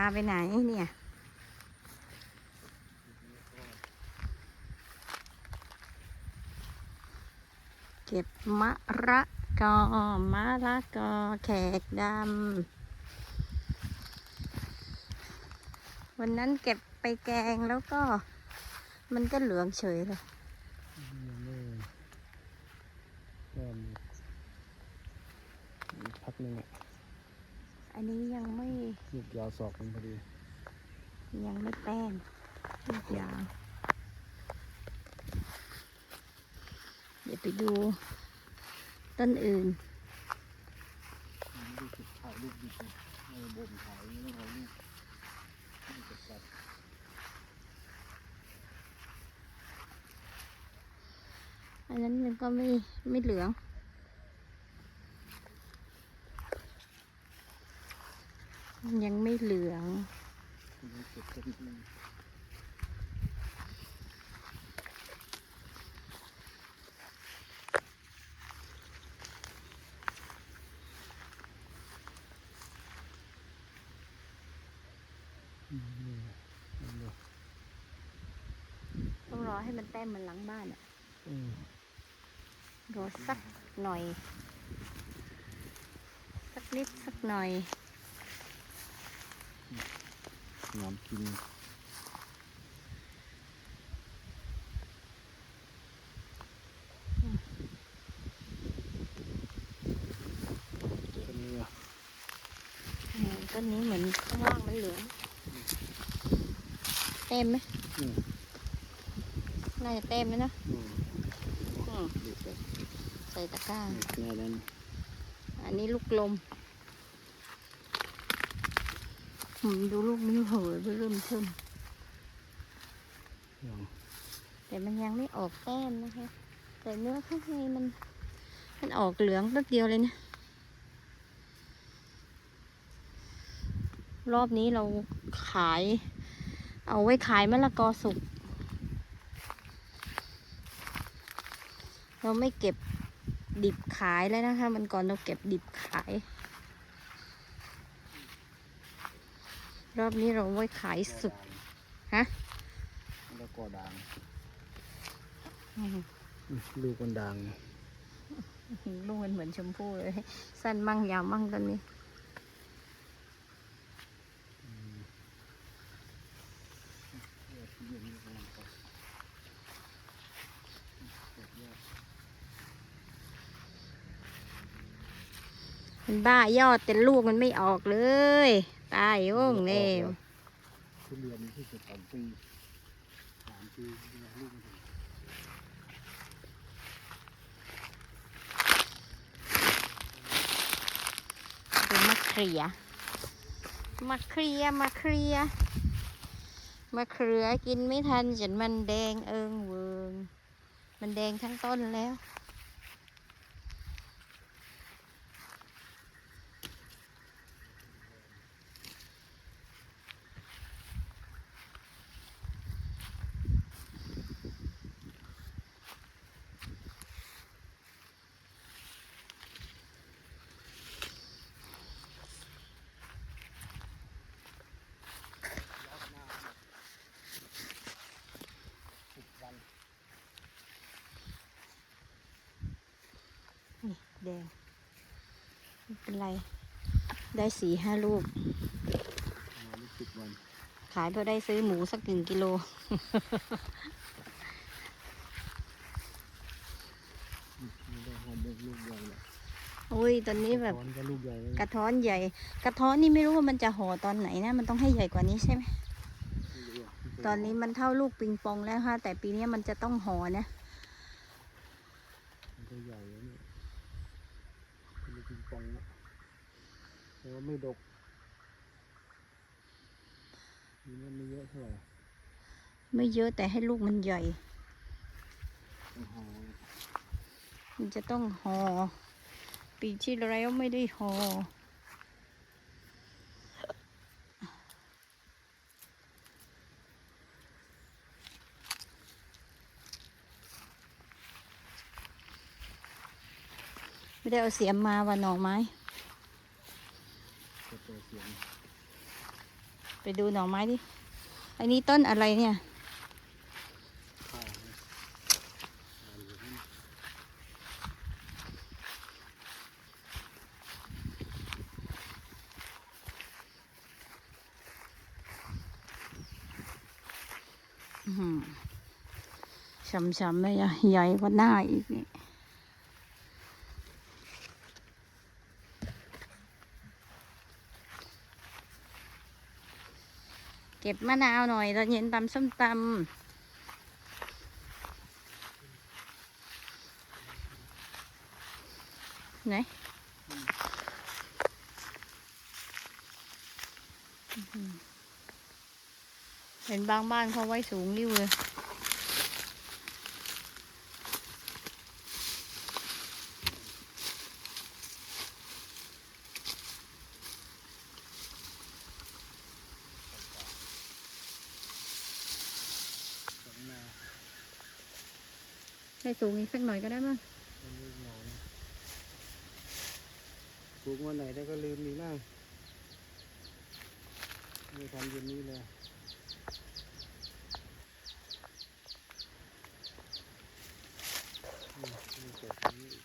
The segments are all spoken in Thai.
าไปไหนเนี่ย เก็บมะระกอมะระกอแขกดำ วันนั้นเก็บไปแกงแล้วก็ มันก็เหลืองเฉยเลยพักหนึ่งอะ อันนี้ยังไม่ลูกยาวศอกมันพอดี ยังไม่แป้งลูกยาว เดี๋ยวไปดู ต้นอื่นลูกถ่ายลูกดิบในบ่มถ่ายไม่ต้องเอาลูกลูกจัดจัดอันนั้นมันก็ไม่ไม่เหลือง ยังไม่เหลืองลูกเก็บสักนิดนึงอืมนี่เอาเลยต้องรอให้มันแต้มมันหลังบ้านอะอืมรอสักหน่อย สักนิดสักหน่อย น้ำกินตัวนี้อะอืมต้นนี้เหมือนข้างล่างมันเหลืองเต็มไหมอืมน่าจะเต็มไหมนะอืมอืมดูสิใส่ตะกร้าแค่นั้นอันนี้ลูกลมอืม ดูลูกนี้เหยไปเริ่มเทิมอย่างแต่มันยังไม่ออกแต้มนะคะ แต่เนื้อข้างในมัน มันออกเหลืองแป๊บเดียวเลยนะ รอบนี้เราขาย เอาไว้ขายมะละกอสุก เราไม่เก็บดิบขายแล้วนะคะ มันก่อนเราเก็บดิบขาย รอบนี้เราไว้ขายสุกฮะ แล้วก็ด่างอืมอืมลูกมันด่างลูกมันเหมือนชมพู่เลย สั้นมั่งยาวมั่งตอนนี้มันบ้ายอดแต่ลูกมันไม่ออกเลย ตายโอ่งเนวทุเรียนที่สุดสองปีสามปีลูกมันถึงเป็นมะเขือมะเขือมะเขือมะเขือกินไม่ทันจนมันแดงเอิงเวิง มันแดงทั้งต้นแล้ว นี่ แดงไม่เป็นไร ได้สี่ห้าลูก ประมาณสิบวันขายพอได้ซื้อหมูสักหนึ่งกิโล ไม่ได้หอมลูกลูกใหญ่เลยอุ้ยตอนนี้แบบ ตอนก็ลูกใหญ่เลยกระท้อนใหญ่ กระท้อนนี่ไม่รู้ว่ามันจะห่อตอนไหนนะ มันต้องให้ใหญ่กว่านี้ใช่ไหม ตอนนี้มันเท่าลูกปิงปองแล้วค่ะ แต่ปีนี้มันจะต้องห่อนะ มันก็ใหญ่แล้วเนี่ยเป็นลูกปิงปองนะ แต่ว่าไม่ดกมันไม่เยอะเท่าไหร่ไม่เยอะแต่ให้ลูกมันใหญ่ มันจะต้องห่อปีที่แล้วไม่ได้ห่อไม่ได้เอาเสียมมาว่าหน่อไม้ จะเจอเสียง ไปดูหน่อไม้ดิ อันนี้ต้นอะไรเนี่ยหือช้ำๆเลยอะใหญ่กว่าหน้าอีกนี่ ก็บมะนาวหน่อยตอนเย็นตำส้มตำไหนเห็นบางบ้านเขาไว้สูงริ้วเลย ให้สูงอีกสักหน่อยก็ได้มั้งเป็นลูกหนอนปลูกวันไหนได้ก็ลืมอีกนั่งไม่ทำเย็นนี้เลยอืมมีเกิดตรงนี้อีก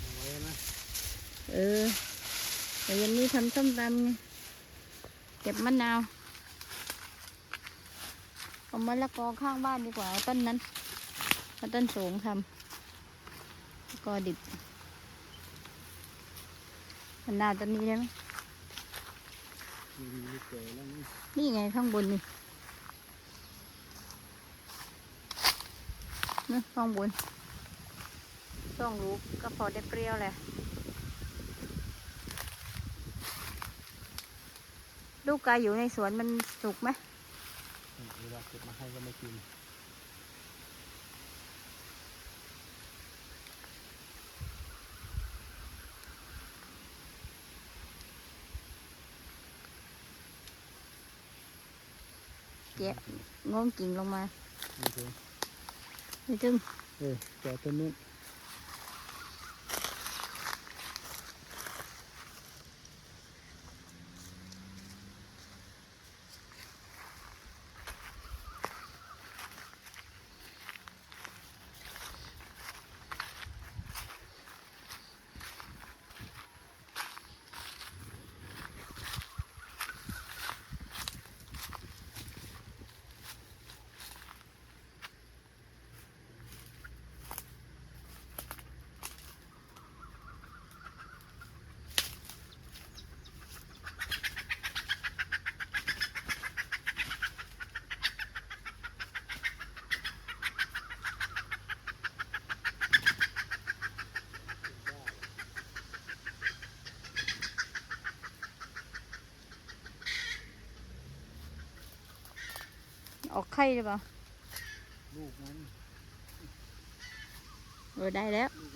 เอาไว้นะเออแต่เย็นนี้ทำส้มตำไงเก็บมะนาว เอามะละกอข้างบ้านดีกว่าเอาต้นนั้นเอาต้นสูงทำกอดิบมะนนาวต้นนี้ได้ไหมนี่ไงข้างบนนี่นี่ข้างบนต้องรู้ก็พอได้เปรี้ยวแหละลูกกายอยู่ในสวนมันสุกไหม เวลาเก็บมาให้ก็ไม่กินแกะงงกิ่งลงมานี่คือไม่ถึงเออแกะต้นนู้น ออกไข่หรือเปล่า ลูกมัน เออได้แล้ว ลูกมันมา